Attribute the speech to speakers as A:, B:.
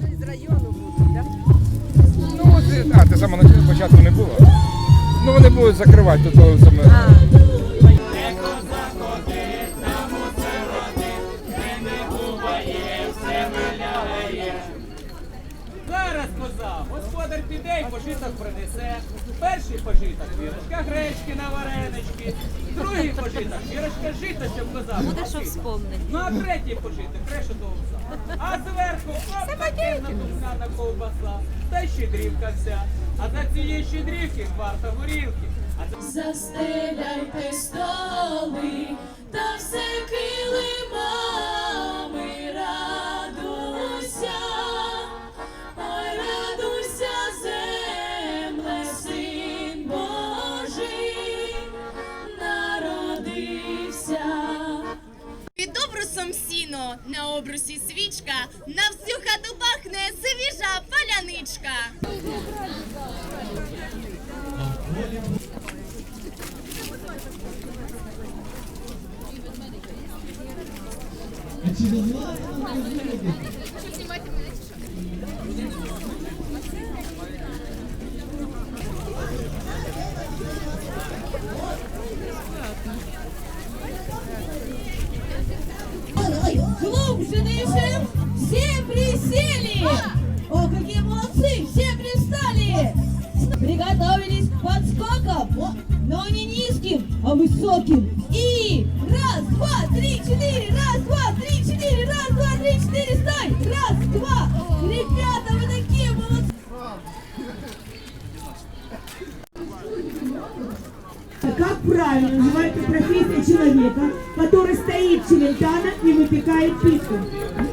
A: З району будуть, так?
B: Ну, от, а, ти саме на початку не було. Ну, вони будуть закривати тут саме.
C: Коза, господар піде і пожиток принесе. Перший пожиток вірочка гречки на варенички, другий пожиток вірочка жита, щоб коза. Буде що вспомнити. Ну а третій пожиток решету овса. А зверху оп, пакетна ковбаса. Та щедрівка вся. А за цієї щедрівки варта горілки. А
D: Застеляйте столи
E: на обрусі свічка, на всю хату пахне свіжа паляничка.
D: Глубже дышим, все присели. О, какие молодцы, все пристали. Приготовились к подскокам, но не низким, а высоким. И раз, два, три, четыре, раз, два, три, четыре, раз, два, три, четыре, стой. Раз, два. Ребята, вы такие молодцы.
F: Как правильно называется профессия человека, Silincana e Muticai Pico.